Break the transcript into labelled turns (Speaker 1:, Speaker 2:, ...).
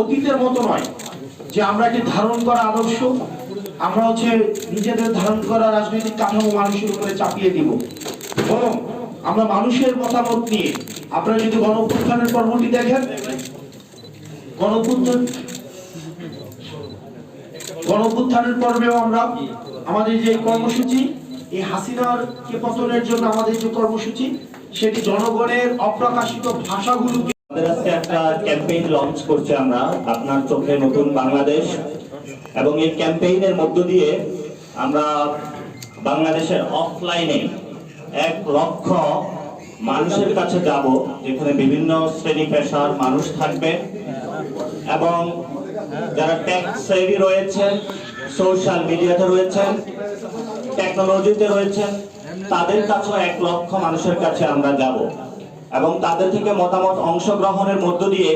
Speaker 1: অতীতের মতো নয় যে আমরা একটি ধারণ করা আদর্শ, আমরা হচ্ছে নিজেদের ধারণ করা রাজনৈতিক কাঠামো মানুষের উপরে চাপিয়ে দিব। বরং আমরা মানুষের মতামত নিয়ে, আপনারা যদি গণ অভ্যুত্থানের পর্বটি দেখেন গণ অভ্যুত্থান গণ অভ্যুত্থানের পর্বেও আমরা আমাদের যে কর্মসূচি, এই হাসিনার কে পতনের জন্য আমাদের যে কর্মসূচি, সেটি জনগণের অপ্রকাশিত ভাষাগুলোকে
Speaker 2: আমাদের আজকে একটা ক্যাম্পেইন লঞ্চ করছে আমরা, আপনার চোখে নতুন বাংলাদেশ। এবং এই ক্যাম্পেইনের মধ্য দিয়ে আমরা বাংলাদেশের অফলাইনে এক লক্ষ মানুষের কাছে যাব, যেখানে বিভিন্ন শ্রেণি পেশার মানুষ থাকবে। এবং যারা টেক সেভি রয়েছেন সোশ্যাল মিডিয়াতে রয়েছেন টেকনোলজিতে রয়েছেন, তাদের কাছেও এক লক্ষ মানুষের কাছে আমরা যাব। এবং তাদের থেকে মতামত অংশগ্রহণের মধ্য দিয়ে